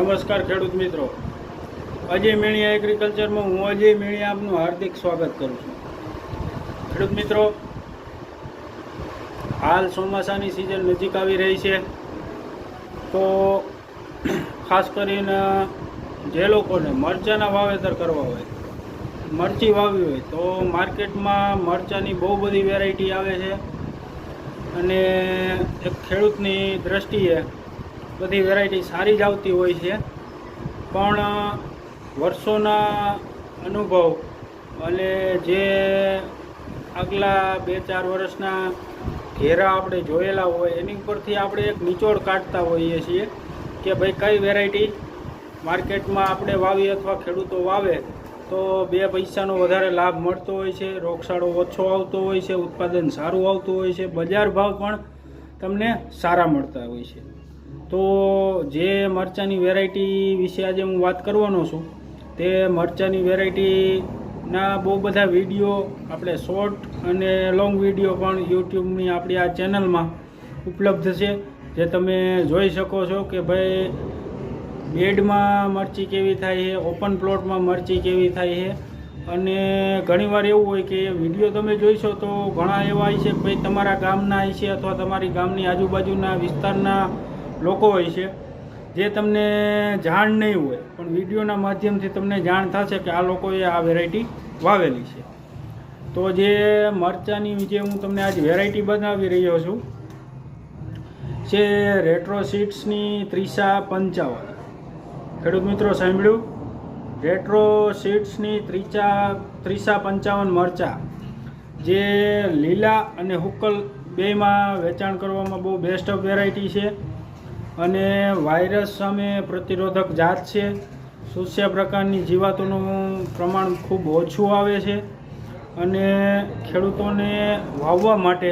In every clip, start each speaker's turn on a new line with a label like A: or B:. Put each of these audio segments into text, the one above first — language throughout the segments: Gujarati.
A: નમસ્કાર ખેડૂત મિત્રો. અજય મેણિયા એગ્રીકલ્ચરમાં હું અજય મેણિયા આપનું હાર્દિક સ્વાગત કરું છું. ખેડૂત મિત્રો, હાલ ચોમાસાની સિઝન નજીક આવી રહી છે. તો ખાસ કરીને જે લોકોને મરચાંના વાવેતર કરવા હોય, મરચી વાવી હોય, તો માર્કેટમાં મરચાંની બહુ બધી વેરાયટી આવે છે. અને એક ખેડૂતની દ્રષ્ટિએ બધી વેરાયટી સારી જ આવતી હોય છે. પણ વર્ષોના અનુભવ અને જે આગલા બે ચાર વર્ષના ઘેરા આપણે જોયેલા હોય, એની ઉપરથી આપણે એક નિચોડ કાઢતા હોઈએ છીએ કે ભાઈ કઈ વેરાયટી માર્કેટમાં આપણે વાવી અથવા ખેડૂતો વાવે, તો બે પૈસાનો વધારે લાભ મળતો હોય છે, રોગચાળો ઓછો આવતો હોય છે, ઉત્પાદન સારું આવતું હોય છે, બજાર ભાવ પણ તમને સારા મળતા હોય છે. તો જે મરચાંની વેરાયટી વિશે આજે હું વાત કરવાનો છું, તે મરચાંની વેરાયટીના બહુ બધા વીડિયો આપણે શોર્ટ અને લોંગ વીડિયો પણ યુટ્યુબની આપણી આ ચેનલમાં ઉપલબ્ધ છે, જે તમે જોઈ શકો છો કે ભાઈ, બેડમાં મરચી કેવી થાય છે ઓપન પ્લોટમાં મરચી કેવી થાય છે, અને ઘણીવાર એવું હોય કે વીડિયો તમે જોઈશો તો ઘણા એવા છે ભાઈ તમારા ગામના છે અથવા તમારી ગામની આજુબાજુના વિસ્તારના લોકો હોય છે, જે તમને જાણ નહીં હોય, પણ વિડીયોના માધ્યમથી તમને જાણ થશે કે આ લોકોએ આ વેરાયટી વાવેલી છે. તો જે મરચાંની જે હું તમને આજ વેરાયટી બનાવી રહ્યો છું, છે રેટ્રો સીડ્સની ત્રીસા પંચાવન. ખેડૂત મિત્રો સાંભળ્યું? રેટ્રો સીડ્સની ત્રીસા ત્રીસા પંચાવન મરચાં, જે લીલા અને હુકલ બેમાં વેચાણ કરવામાં બહુ બેસ્ટ ઓફ વેરાયટી છે. અને વાયરસ સામે પ્રતિરોધક જાત છે. સુસ્યા પ્રકારની જીવાતોનું પ્રમાણ ખૂબ ઓછું આવે છે અને ખેડૂતોને વાવવા માટે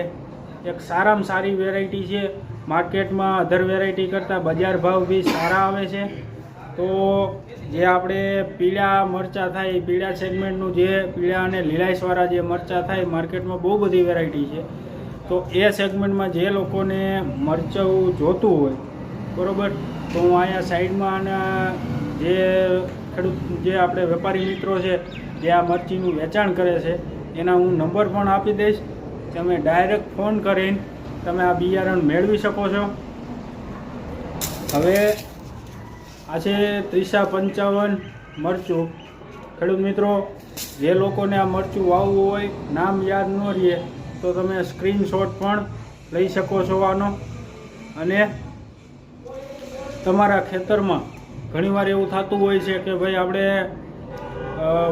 A: એક સારામાં સારી વેરાયટી છે. માર્કેટમાં અધર વેરાયટી કરતાં બજાર ભાવ બી સારા આવે છે. તો જે આપણે પીળા મરચાં થાય પીળા સેગમેન્ટનું જે પીળા અને લીલાઈસવાળા જે મરચાં થાય માર્કેટમાં બહુ બધી વેરાયટી છે. તો એ સેગમેન્ટમાં જે લોકોને મરચાં જોતું હોય બરોબર? તો હું અહીંયા સાઈડમાં અને જે ખેડૂત, જે આપણે વેપારી મિત્રો છે, જે આ મરચીનું વેચાણ કરે છે, એના હું નંબર પણ આપી દઈશ. તમે ડાયરેક્ટ ફોન કરીને તમે આ બિયારણ મેળવી શકો છો. હવે આ છે ત્રીસા પંચાવન મરચું. ખેડૂત મિત્રો, જે લોકોને આ મરચું વાવવું હોય, નામ યાદ ન રહે, તો તમે સ્ક્રીનશોટ પણ લઈ શકો છો આનો. અને તમારા ખેતરમાં ઘણીવાર એવું થતું હોય છે કે ભાઈ આપણે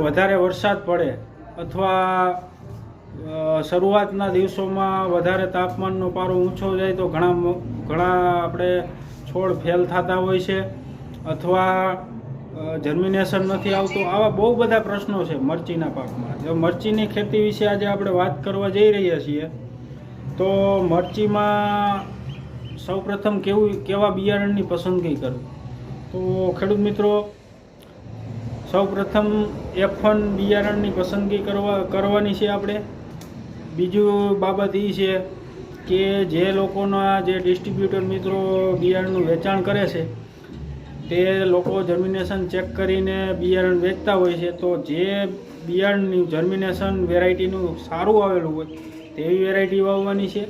A: વધારે વરસાદ પડે અથવા શરૂઆતના દિવસોમાં વધારે તાપમાનનો પારો ઊંચો જાય તો ઘણા ઘણા આપણે છોડ ફેલ થતા હોય છે અથવા જર્મિનેશન નથી આવતું. આવા બહુ બધા પ્રશ્નો છે મરચીના પાકમાં. જો મરચીની ખેતી વિશે આજે આપણે વાત કરવા જઈ રહ્યા છીએ, તો મરચીમાં સૌપ્રથમ કેવું કેવા બિયારણની પસંદગી કરવી તો ખેડૂત મિત્રો, સૌપ્રથમ એફ વન બિયારણની પસંદગી કરવા કરવાની છે આપણે. બીજું બાબત એ છે કે જે લોકોના જે ડિસ્ટ્રીબ્યુટર મિત્રો બિયારણનું વેચાણ કરે છે, તે લોકો જર્મિનેશન ચેક કરીને બિયારણ વેચતા હોય છે. તો જે બિયારણની જર્મિનેશન વેરાયટીનું સારું આવેલું હોય, તેવી વેરાયટી વાવવાની છે.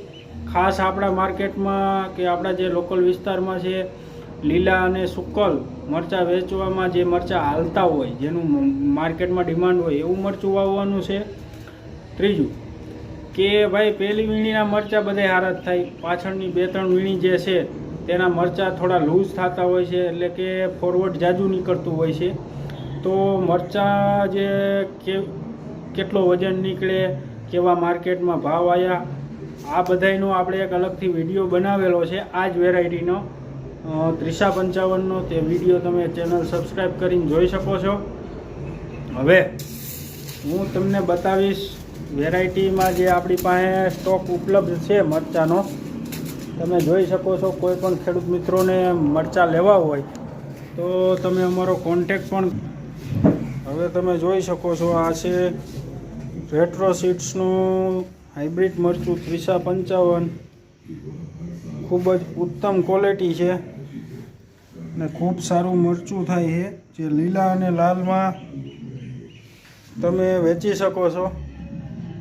A: ખાસ આપણા માર્કેટમાં કે આપણા જે લોકલ વિસ્તારમાં છે, લીલા અને સુકલ મરચાં વેચવામાં જે મરચાં હાલતા હોય, જેનું માર્કેટમાં ડિમાન્ડ હોય, એવું મરચું વાવવાનું છે. ત્રીજું, કે ભાઈ પહેલી વીણીના મરચાં બધા હારા જ થાય. પાછળની બે ત્રણ વીણી જે છે, તેના મરચાં થોડા લૂઝ થતા હોય છે, એટલે કે ફોરવર્ડ જાજુ નીકળતું હોય છે. તો મરચાં જે કેટલો વજન નીકળે, કેવા માર્કેટમાં ભાવ આવ્યા આ બધાયનો આપણે એક અલગથી વીડિયો બનાવેલો છે. આ જ વેરાયટીનો ત્રીસા પંચાવનનો તે વીડિયો તમે ચેનલ સબસ્ક્રાઈબ કરીને જોઈ શકો છો. હવે હું તમને બતાવીશ વેરાયટીમાં જે આપણી પાસે સ્ટોક ઉપલબ્ધ છે મરચાંનો. તમે જોઈ શકો છો કોઈ પણ ખેડૂત મિત્રોને મરચાં લેવા હોય તો તમે અમારો કોન્ટેક પણ હવે તમે જોઈ શકો છો આ છે રેટ્રો સીડ્સનું હાઇબ્રિડ મરચું ત્રીસા પંચાવન. ખૂબ જ ઉત્તમ ક્વોલિટી છે. ને ખૂબ સારું મરચું થાય છે. જે લીલા અને લાલમાં તમે વેચી શકો છો.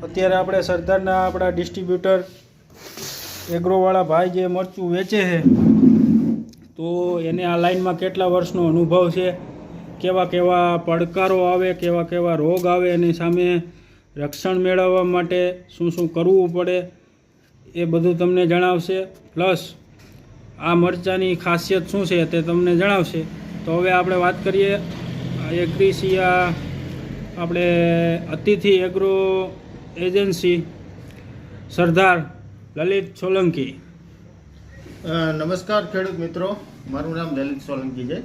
A: અત્યારે આપણે સરદારના આપણા ડિસ્ટ્રીબ્યુટર એગ્રોવાળા ભાઈ જે મરચું વેચે છે, તો એને આ લાઈનમાં કેટલા વર્ષનો અનુભવ છે? કેવા કેવા પડકારો આવે, કેવા કેવા રોગ આવે, એની સામે રક્ષણ મેળવવા માટે શું શું કરવું પડે એ બધું તમને જણાવશે. પ્લસ આ મરચાંની ખાસિયત શું છે તે તમને જણાવશે. તો હવે આપણે વાત કરીએ એગ્રીસિયા આપણે અતિથિ એગ્રો એજન્સી સરદાર લલિત સોલંકી.
B: નમસ્કાર ખેડૂત મિત્રો. મારું નામ લલિત સોલંકી છે.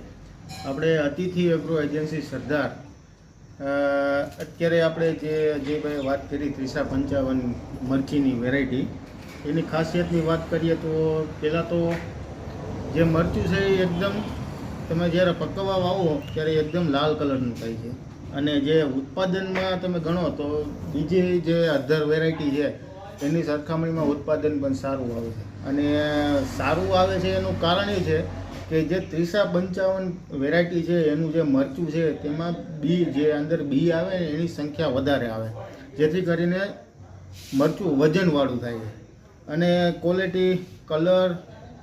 B: આપણે અતિથિ એગ્રો એજન્સી સરદાર અત્યારે આપણે જે જે ભાઈ વાત કરી ત્રીસા પંચાવન મરચીની વેરાયટી એની ખાસિયતની વાત કરીએ તો પહેલાં તો જે મરચું છે એ એકદમ, તમે જ્યારે પકવવા વાવો, ત્યારે એકદમ લાલ કલરનું થાય છે. અને જે ઉત્પાદનમાં તમે ગણો તો બીજી જે અધર વેરાયટી છે, એની સરખામણીમાં ઉત્પાદન પણ સારું આવે છે. અને સારું આવે છે એનું કારણ એ છે કે જે ત્રીસા પંચાવન વેરાયટી છે, એનું જે મરચું છે, તેમાં બી જે અંદર બી આવે, એની સંખ્યા વધારે આવે. જેથી કરીને મરચું વજનવાળું થાય છે. અને ક્વોલિટી કલર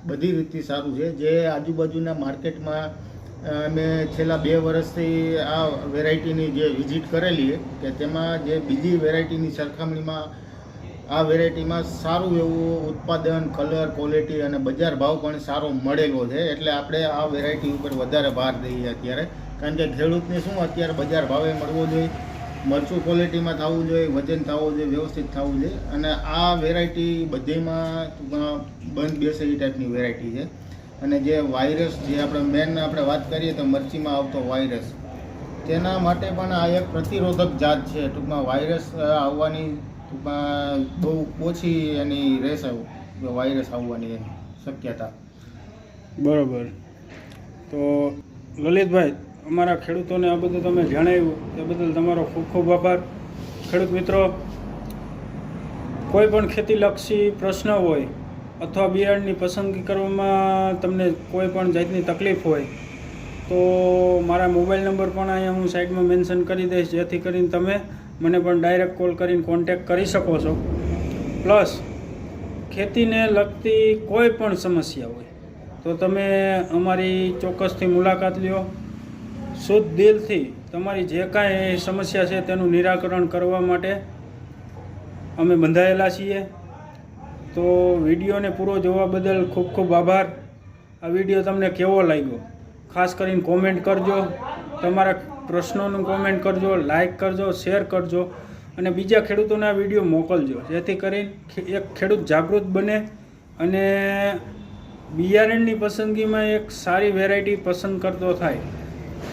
B: બધી રીતથી સારું છે. જે આજુબાજુના માર્કેટમાં મેં છેલ્લા બે વર્ષથી આ વેરાયટીની જે વિઝિટ કરેલી કે તેમાં જે બીજી વેરાયટીની સરખામણીમાં આ વેરાયટીમાં સારું એવું ઉત્પાદન કલર ક્વોલિટી અને બજાર ભાવ પણ સારો મળેલો છે. એટલે આપણે આ વેરાયટી ઉપર વધારે ભાર દઈએ અત્યારે. કારણ કે ખેડૂતને શું અત્યારે બજાર ભાવે મળવો જોઈએ મરચું ક્વોલિટીમાં થવું જોઈએ, વજન થવું જોઈએ, વ્યવસ્થિત થવું જોઈએ. અને આ વેરાયટી બધીમાં બંધ બેસે એ ટાઈપની વેરાયટી છે. અને જે વાયરસ જે આપણે મેન આપણે વાત કરીએ તો મરચીમાં આવતો વાયરસ તેના માટે પણ આ એક પ્રતિરોધક જાત છે. ટૂંકમાં વાયરસ આવવાની બહુ ઓછી એની રહેશે વાયરસ આવવાની એની શક્યતા.
A: બરાબર. તો લલિતભાઈ, અમારા ખેડૂતોને આ બધું તમે જણાવ્યું તે બદલ તમારો ખૂબ ખૂબ આભાર. ખેડૂત મિત્રો, કોઈ પણ ખેતીલક્ષી પ્રશ્ન હોય અથવા બિયારણની પસંદગી કરવામાં તમને કોઈ પણ જાતની તકલીફ હોય તો મારા મોબાઈલ નંબર પણ અહીંયા હું સાઈડમાં મેન્શન કરી દઈશ, જેથી કરીને તમે મને પણ ડાયરેક્ટ કોલ કરીને કોન્ટેક કરી શકો છો. પ્લસ ખેતીને લગતી કોઈ પણ સમસ્યા હોય, તો તમે અમારી ચોક્કસથી મુલાકાત લ્યો. શુદ્ધ દિલથી તમારી જે કાંઈ સમસ્યા છે તેનું નિરાકરણ કરવા માટે અમે બંધાયેલા છીએ. તો વિડીયોને પૂરો જોવા બદલ ખૂબ ખૂબ આભાર. આ વીડિયો તમને કેવો લાગ્યો? ખાસ કરીને કોમેન્ટ કરજો. તમારા પ્રશ્નોનું કોમેન્ટ કરજો લાઇક કરજો શેર કરજો અને બીજા ખેડૂતોને વીડિયો મોકલજો. જેથી કરીને એક ખેડૂત જાગૃત બને અને બિયારણની પસંદગીમાં એક સારી વેરાયટી પસંદ કરતો થાય.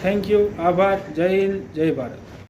A: થેન્ક યુ આભાર. જય હિન્દ. જય ભારત.